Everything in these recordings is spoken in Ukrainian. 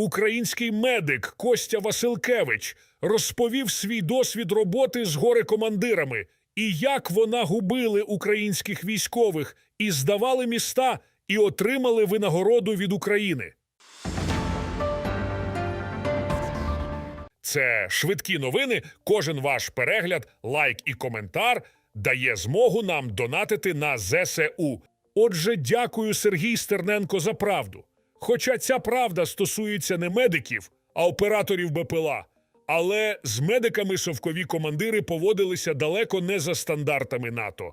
Український медик Костя Василкевич розповів свій досвід роботи з горе-командирами і як вона губили українських військових і здавали міста і отримали винагороду від України. Це швидкі новини. Кожен ваш перегляд, лайк і коментар дає змогу нам донатити на ЗСУ. Отже, дякую Сергій Стерненко за правду. Хоча ця правда стосується не медиків, а операторів БПЛА. Але з медиками совкові командири поводилися далеко не за стандартами НАТО.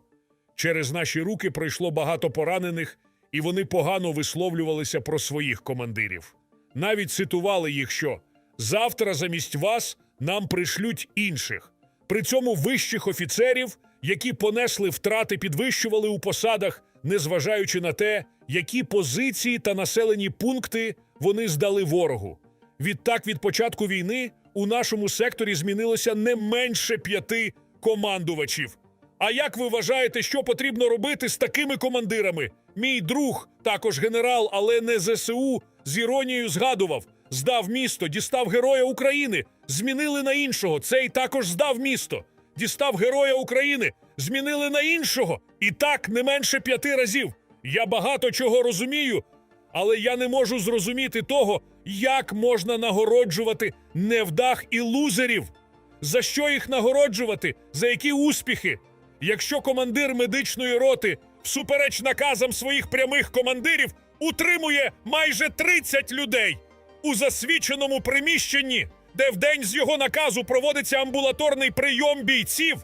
Через наші руки пройшло багато поранених, і вони погано висловлювалися про своїх командирів. Навіть цитували їх, що завтра замість вас нам пришлють інших. При цьому вищих офіцерів, які понесли втрати, підвищували у посадах, незважаючи на те, які позиції та населені пункти вони здали ворогу. Відтак, від початку війни у нашому секторі змінилося не менше п'яти командувачів. А як ви вважаєте, що потрібно робити з такими командирами? Мій друг, також генерал, але не ЗСУ, з іронією згадував: здав місто, дістав Героя України, змінили на іншого. Цей також здав місто, дістав Героя України, змінили на іншого. І так не менше п'яти разів. Я багато чого розумію, але я не можу зрозуміти того, як можна нагороджувати невдах і лузерів. За що їх нагороджувати? За які успіхи? Якщо командир медичної роти, всупереч наказам своїх прямих командирів, утримує майже 30 людей у засвіченому приміщенні, де вдень з його наказу проводиться амбулаторний прийом бійців,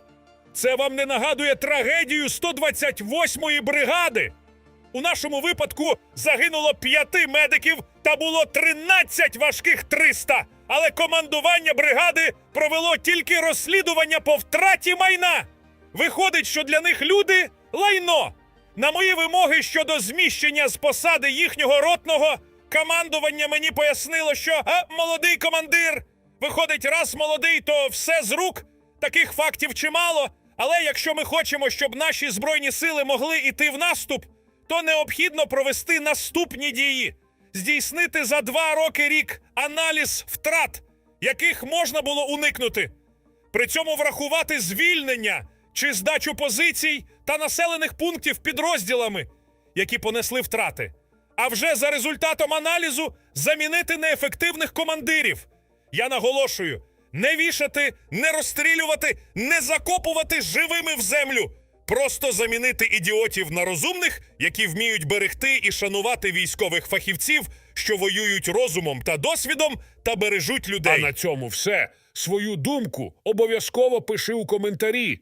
це вам не нагадує трагедію 128-ї бригади. У нашому випадку загинуло п'яти медиків та було 13 важких 300. Але командування бригади провело тільки розслідування по втраті майна. Виходить, що для них люди лайно. На мої вимоги щодо зміщення з посади їхнього ротного командування мені пояснило, що а, молодий командир. Виходить, раз молодий, то все з рук. Таких фактів чимало. Але якщо ми хочемо, щоб наші збройні сили могли йти в наступ, то необхідно провести наступні дії: здійснити за два роки рік аналіз втрат, яких можна було уникнути. При цьому врахувати звільнення чи здачу позицій та населених пунктів підрозділами, які понесли втрати. А вже за результатом аналізу замінити неефективних командирів. Я наголошую: не вішати, не розстрілювати, не закопувати живими в землю. Просто замінити ідіотів на розумних, які вміють берегти і шанувати військових фахівців, що воюють розумом та досвідом та бережуть людей. А на цьому все. Свою думку обов'язково пиши у коментарі.